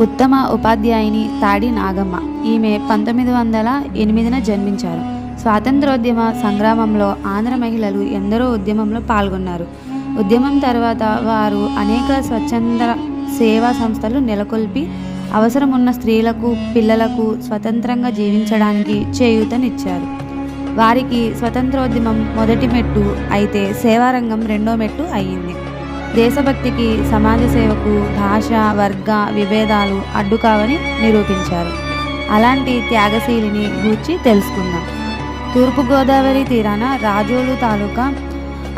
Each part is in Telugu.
ఉత్తమ ఉపాధ్యాయుని తాడి నాగమ్మ. ఈమె పంతొమ్మిది వందల ఎనిమిదిన జన్మించారు. స్వాతంత్రోద్యమ సంగ్రామంలో ఆంధ్ర మహిళలు ఎందరో ఉద్యమంలో పాల్గొన్నారు. ఉద్యమం తర్వాత వారు అనేక స్వచ్ఛంద సేవా సంస్థలు నెలకొల్పి అవసరమున్న స్త్రీలకు పిల్లలకు స్వతంత్రంగా జీవించడానికి చేయూతనిచ్చారు. వారికి స్వతంత్రోద్యమం మొదటి మెట్టు అయితే సేవారంగం రెండో మెట్టు అయ్యింది. దేశభక్తికి సమాజ సేవకు భాష వర్గ విభేదాలు అడ్డుకావని నిరూపించారు. అలాంటి త్యాగశీలిని గూర్చి తెలుసుకుందాం. తూర్పుగోదావరి తీరాన రాజోలు తాలూకా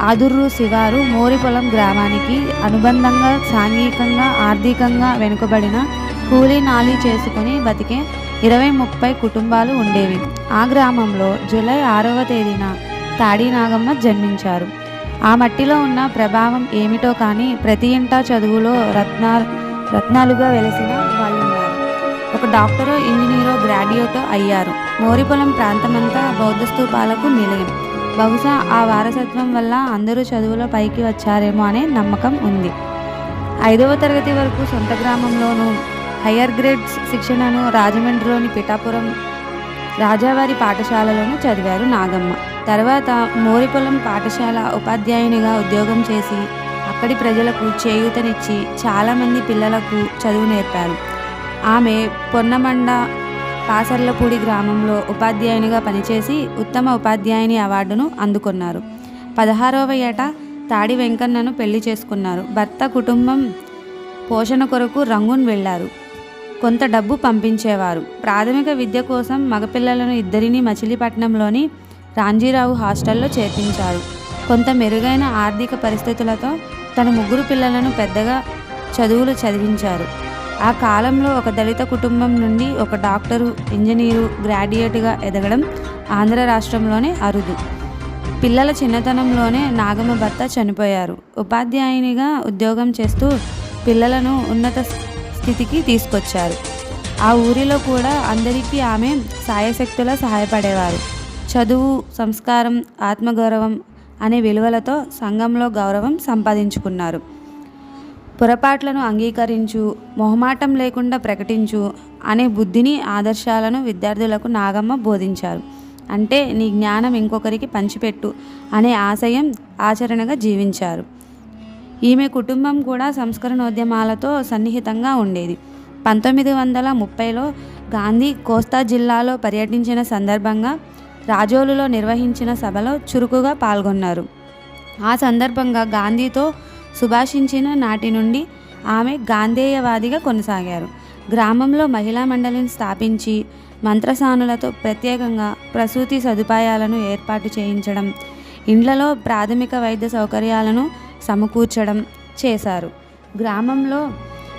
ఆదుర్రు శివారు మోరిపొలం గ్రామానికి అనుబంధంగా సాంఘికంగా ఆర్థికంగా వెనుకబడిన కూలీ నాలి చేసుకుని బతికే ఇరవై ముప్పై కుటుంబాలు ఉండేవి. ఆ గ్రామంలో జూలై ఆరవ తేదీన తాడి నాగమ్మ జన్మించారు. ఆ మట్టిలో ఉన్న ప్రభావం ఏమిటో కానీ ప్రతి ఇంటా చదువులో రత్నా రత్నాలుగా వెలిసిన వాళ్ళు ఉన్నారు ఒక డాక్టరో ఇంజనీరో గ్రాడ్యుయేటో అయ్యారు. మోరిపొలం ప్రాంతమంతా బౌద్ధ స్తూపాలకు నిలయం. బహుశా ఆ వారసత్వం వల్ల అందరూ చదువులో పైకి వచ్చారేమో అనే నమ్మకం ఉంది. ఐదవ తరగతి వరకు సొంత గ్రామంలోనూ హయ్యర్ గ్రేడ్స్ శిక్షణను రాజమండ్రిలోని పిఠాపురం రాజావారి పాఠశాలలోనూ చదివారు నాగమ్మ. తర్వాత మోరిపొలం పాఠశాల ఉపాధ్యాయునిగా ఉద్యోగం చేసి అక్కడి ప్రజలకు చేయూతనిచ్చి చాలామంది పిల్లలకు చదువు నేర్పారు. ఆమె పొన్నమండ పాసర్లపూడి గ్రామంలో ఉపాధ్యాయునిగా పనిచేసి ఉత్తమ ఉపాధ్యాయుని అవార్డును అందుకున్నారు. పదహారవ ఏట తాడి వెంకన్నను పెళ్ళి చేసుకున్నారు. భర్త కుటుంబం పోషణ కొరకు రంగున్ వెళ్ళారు. కొంత డబ్బు పంపించేవారు. ప్రాథమిక విద్య కోసం మగపిల్లలను ఇద్దరిని మచిలీపట్నంలోని రాంజీరావు హాస్టల్లో చేర్పించారు. కొంత మెరుగైన ఆర్థిక పరిస్థితులతో తన ముగ్గురు పిల్లలను పెద్దగా చదువులు చదివించారు. ఆ కాలంలో ఒక దళిత కుటుంబం నుండి ఒక డాక్టరు ఇంజనీరు గ్రాడ్యుయేట్గా ఎదగడం ఆంధ్ర రాష్ట్రంలోనే అరుదు. పిల్లల చిన్నతనంలోనే నాగమ్మ భర్త చనిపోయారు. ఉపాధ్యాయునిగా ఉద్యోగం చేస్తూ పిల్లలను ఉన్నత స్థితికి తీసుకొచ్చారు. ఆ ఊరిలో కూడా అందరికీ ఆమె సాయశక్తులా సహాయపడేవారు. చదువు సంస్కారం ఆత్మగౌరవం అనే విలువలతో సంఘంలో గౌరవం సంపాదించుకున్నారు. పొరపాట్లను అంగీకరించు మొహమాటం లేకుండా ప్రకటించు అనే బుద్ధిని ఆదర్శాలను విద్యార్థులకు నాగమ్మ బోధించారు. అంటే నీ జ్ఞానం ఇంకొకరికి పంచిపెట్టు అనే ఆశయం ఆచరణగా జీవించారు. ఈమె కుటుంబం కూడా సంస్కరణోద్యమాలతో సన్నిహితంగా ఉండేది. పంతొమ్మిది వందల ముప్పైలో గాంధీ కోస్తా జిల్లాలో పర్యటించిన సందర్భంగా రాజోలులో నిర్వహించిన సభలో చురుకుగా పాల్గొన్నారు. ఆ సందర్భంగా గాంధీతో సుభాషించిన నాటి నుండి ఆమె గాంధేయవాదిగా కొనసాగారు. గ్రామంలో మహిళా మండలిని స్థాపించి మంత్రసానులతో ప్రత్యేకంగా ప్రసూతి సదుపాయాలను ఏర్పాటు చేయించడం ఇండ్లలో ప్రాథమిక వైద్య సౌకర్యాలను సమకూర్చడం చేశారు. గ్రామంలో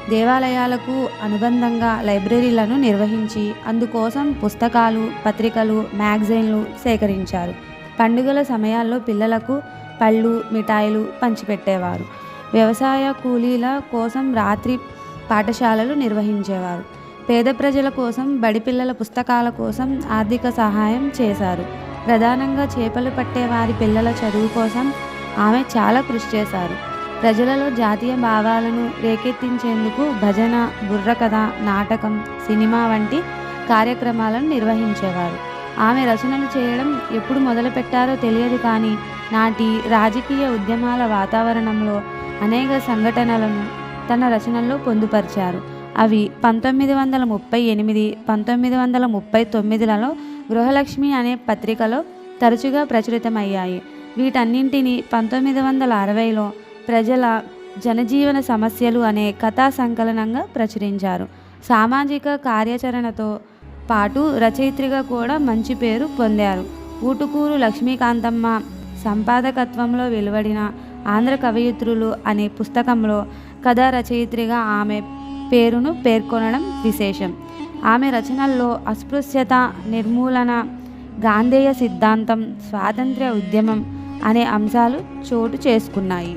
దేవాలయాలకు అనుబంధంగా లైబ్రరీలను నిర్వహించి అందుకోసం పుస్తకాలు పత్రికలు మ్యాగజైన్లు సేకరించారు. పండుగల సమయాల్లో పిల్లలకు పళ్ళు మిఠాయిలు పంచిపెట్టేవారు. వ్యవసాయ కూలీల కోసం రాత్రి పాఠశాలలు నిర్వహించేవారు. పేద ప్రజల కోసం బడి పిల్లల పుస్తకాల కోసం ఆర్థిక సహాయం చేశారు. ప్రధానంగా చేపలు పట్టే వారి పిల్లల చదువు కోసం ఆమె చాలా కృషి చేశారు. ప్రజలలో జాతీయ భావాలను రేకెత్తించేందుకు భజన బుర్రకథ నాటకం సినిమా వంటి కార్యక్రమాలను నిర్వహించేవారు. ఆమె రచనలు చేయడం ఎప్పుడు మొదలుపెట్టారో తెలియదు కానీ నాటి రాజకీయ ఉద్యమాల వాతావరణంలో అనేక సంఘటనలను తన రచనల్లో పొందుపరిచారు. అవి పంతొమ్మిది వందల ముప్పై ఎనిమిది పంతొమ్మిది వందల ముప్పై తొమ్మిదిలలో గృహలక్ష్మి అనే పత్రికలో తరచుగా ప్రచురితమయ్యాయి. వీటన్నింటినీ పంతొమ్మిది వందల అరవైలో ప్రజల జనజీవన సమస్యలు అనే కథా సంకలనంగా ప్రచురించారు. సామాజిక కార్యాచరణతో పాటు రచయిత్రిగా కూడా మంచి పేరు పొందారు. ఊటుకూరు లక్ష్మీకాంతమ్మ సంపాదకత్వంలో వెలువడిన ఆంధ్ర కవయిత్రులు అనే పుస్తకంలో కథా రచయిత్రిగా ఆమె పేరును పేర్కొనడం విశేషం. ఆమె రచనల్లో అస్పృశ్యత నిర్మూలన గాంధేయ సిద్ధాంతం స్వాతంత్ర్య ఉద్యమం అనే అంశాలు చోటు చేసుకున్నాయి.